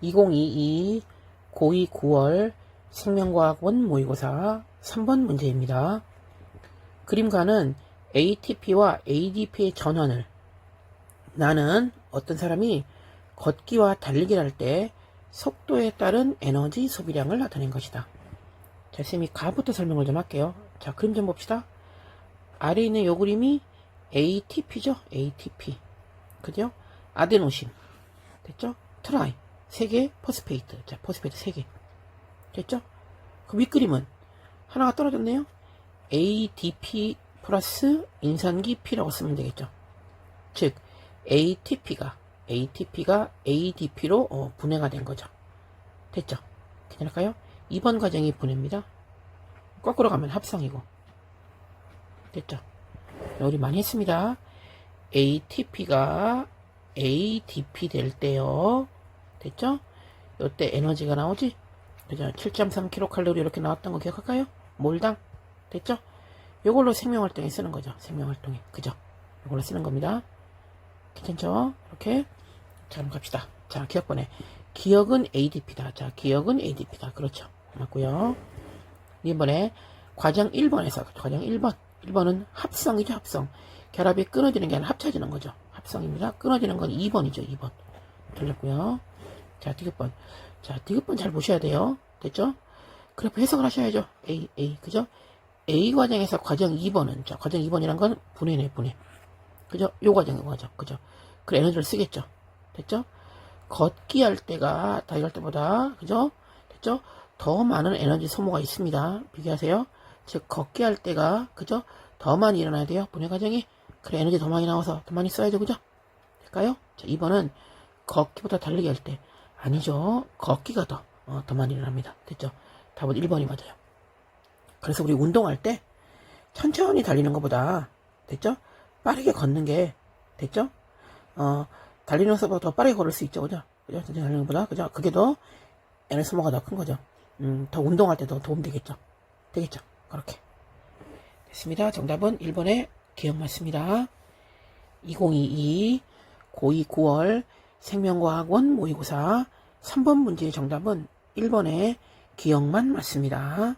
2022 고2 9월 생명과학원 모의고사 3번 문제입니다. 그림과는 ATP와 ADP의 전환을 나는 어떤 사람이 걷기와 달리기를 할 때 속도에 따른 에너지 소비량을 나타낸 것이다. 자, 쌤이 가부터 설명을 좀 할게요. 자, 그림 좀 봅시다. 아래에 있는 요 그림이 ATP죠? ATP. 그죠? 아데노신. 됐죠? 트라이. 3개, 포스페이트. 자, 포스페이트 3개. 됐죠? 그 윗그림은 하나가 떨어졌네요. ADP 플러스 인산기 P라고 쓰면 되겠죠. 즉, ATP가, ATP가 ADP로 어, 분해가 된 거죠. 됐죠? 괜찮을까요? 2번 과정이 분해입니다. 거꾸로 가면 합성이고. 됐죠? 우리 많이 했습니다. ATP가 ADP 될 때요. 됐죠? 요때 에너지가 나오지? 그죠? 7.3kcal 이렇게 나왔던 거 기억할까요? 몰당. 됐죠? 요걸로 생명활동에 쓰는 거죠. 생명활동에. 그죠? 요걸로 쓰는 겁니다. 괜찮죠? 이렇게. 자, 그럼 갑시다. 자, 기억번에. 기억은 ADP다. 자, 기억은 ADP다. 그렇죠. 맞고요 이번에 과정 1번에서, 과정 1번. 1번은 합성이죠, 합성. 결합이 끊어지는 게 아니라 합쳐지는 거죠. 합성입니다. 끊어지는 건 2번이죠, 2번. 틀렸고요 자, 디귿번. 자, 디귿번 잘 보셔야 돼요. 됐죠? 그래프 해석을 하셔야죠. A, A, 그죠? A 과정에서 과정 2번은, 자, 과정 2번이란 건 분해네, 분해. 그죠? 요 과정인 거죠. 그죠? 그 에너지를 쓰겠죠. 됐죠? 걷기 할 때가 달릴 때보다, 그죠? 됐죠? 더 많은 에너지 소모가 있습니다. 비교하세요. 즉, 걷기 할 때가, 그죠? 더 많이 일어나야 돼요. 분해 과정이. 그래, 에너지 더 많이 나와서 더 많이 써야죠. 그죠? 될까요? 자, 2번은 걷기보다 달리기 할 때. 아니죠. 걷기가 더, 어, 더 많이 일어납니다. 됐죠? 답은 1번이 맞아요. 그래서 우리 운동할 때 천천히 달리는 것보다, 됐죠? 빠르게 걷는 게, 됐죠? 어, 달리는 것보다 더 빠르게 걸을 수 있죠. 그죠? 그죠? 천천히 달리는 것보다. 그죠? 그게 더 에너지 소모가 더 큰 거죠. 음, 더 운동할 때 더 도움 되겠죠. 되겠죠? 그렇게. 됐습니다. 정답은 1번에 기억 맞습니다. 2022 고2 9월 생명과학원 모의고사 3번 문제의 정답은 1번에 기억만 맞습니다.